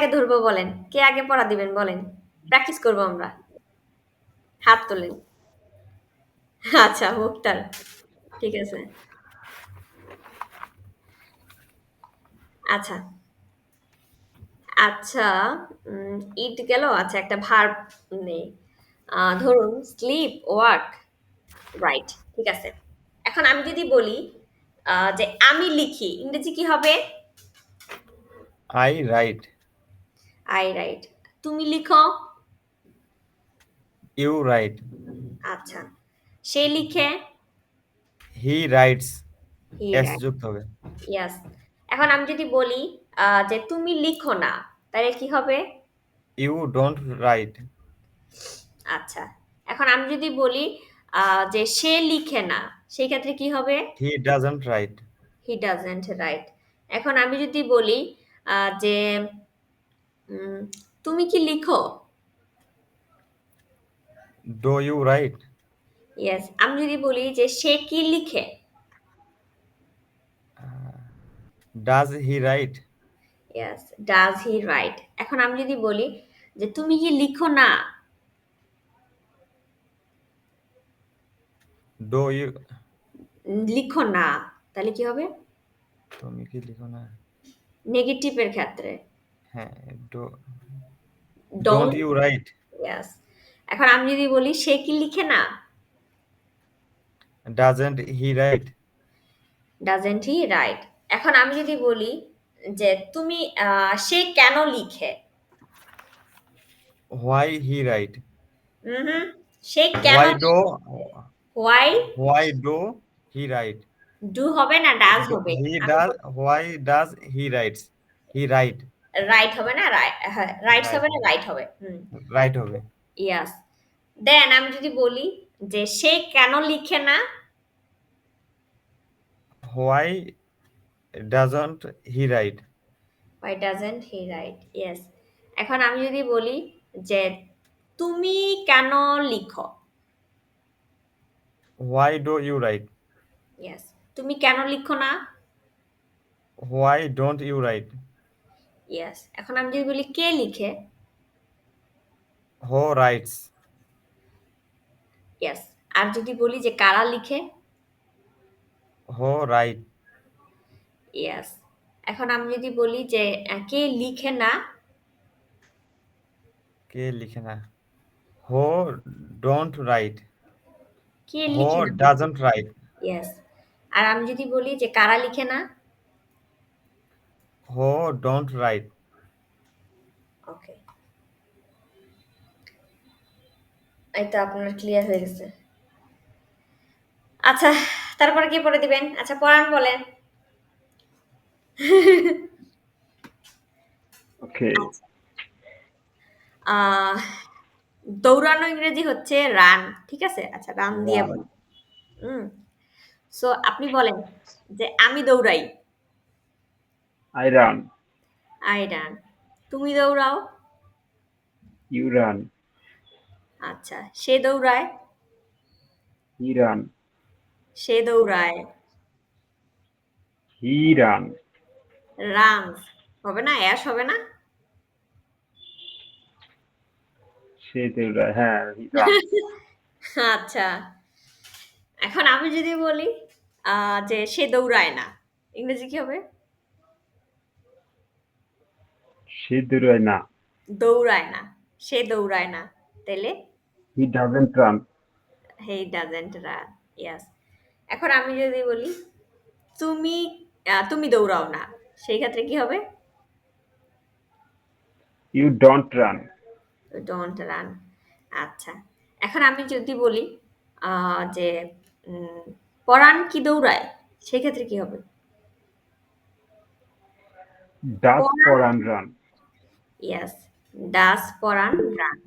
আগে ধরবো বলেন? কে আগে পড়া দিবেন বলেন? প্র্যাকটিস করব আমরা। হাত তোলেন। আচ্ছা মুক্তার ঠিক আছে। আচ্ছা। আচ্ছা ইট গেল? আচ্ছা একটা ভার নেই। ধরুন স্লিপ ওয়ার্ক রাইট ঠিক আছে। এখন আমি যদি বলি যে আমি লিখি, ইংরেজি কি হবে? I write. আই রাইট তুমি লিখো। You write. আচ্ছা। সে লিখে। He writes. হি S যুক্ত হবে। ইয়াস এখন আমি যদি বলি যে তুমি লিখো না তাহলে কি হবে? You don't write. আচ্ছা। এখন আমি যদি বলি যে সে লিখে না সেই ক্ষেত্রে কি হবে? He doesn't write. He doesn't write এখন আমি যদি বলি যে উম, তুমি কি লিখো? Do you write? ইয়েস আমি যদি বলি যে সে কি লিখে? Does he write? Yes does he write এখন আমি যদি বলি যে তুমি কি লিখো না? Do you লিখো না তাহলে কি হবে? তুমি কি লিখো না? নেগেটিভের ক্ষেত্রে। ডোন্ট ইউ রাইট এখন আমি যদি বলি সে কি লিখে না? হি রাইট ডাজেন্ট রাইট এখন আমি যদি বলি যে তুমি সে কেন লিখে? হোয়াই হি রাইট হুম সে কেন do why why do he write do হবে না ডাজ হবে? He does why does he writes he write write হবে না? রাইট হবে না? রাইট হবে। হুম। Right হবে। ইয়াস দেন আমি যদি বলি যে সে কেন লিখে না? Why doesn't he write? Why doesn't he write yes এখন আমি যদি বলি যে তুমি কেন লিখো? Why do you write yes তুমি কেন লিখো না? Why don't you write? Yes এখন আমি যদি বলি কে লিখে? হো writes? ইয়েস আর যদি বলি যে কারা লিখে? Who right. ইয়েস এখন আমি যদি বলি যে কে লিখে না? কে লিখে না? হো don't রাইট। কে লিখে না? doesn't write? ইয়েস আর আমি যদি বলি যে কারা লিখে না? Who don't write? ওকে। এই তো আপনার ক্লিয়ার হয়ে গেছে। আচ্ছা তারপরে কি পড়ে দিবেন? আচ্ছা পড়ান বলেন. আহ, দৌড়ানো ইংরেজি হচ্ছে রান ঠিক আছে? আচ্ছা রান দিয়ে. বলেন। হুম। সো আপনি বলেন যে আমি দৌড়াই। I run. তুমি দৌড়াও You run. আচ্ছা সে দৌড়ায় He run. সে দৌড়ায় He run. রান হবে না অ্যাশ হবে না সে দৌড়ায় হ্যাঁ he run. আচ্ছা এখন আমি যদি বলি আহ, যে সে দৌড়ায় না ইংরেজি কি হবে সে দৌড়ায় না। দৌড়ায় না সে দৌড়ায় না। তাইলে? He doesn't run. He doesn't run yes এখন আমি যদি বলি তুমি তুমি দৌড়াও না সেই ক্ষেত্রে কি হবে? You don't run. Don't run আচ্ছা। এখন আমি যদি বলি যে পরাণ কি দৌড়ায় সেই ক্ষেত্রে কি হবে? Does Poran. Poran run? Yes does Poran run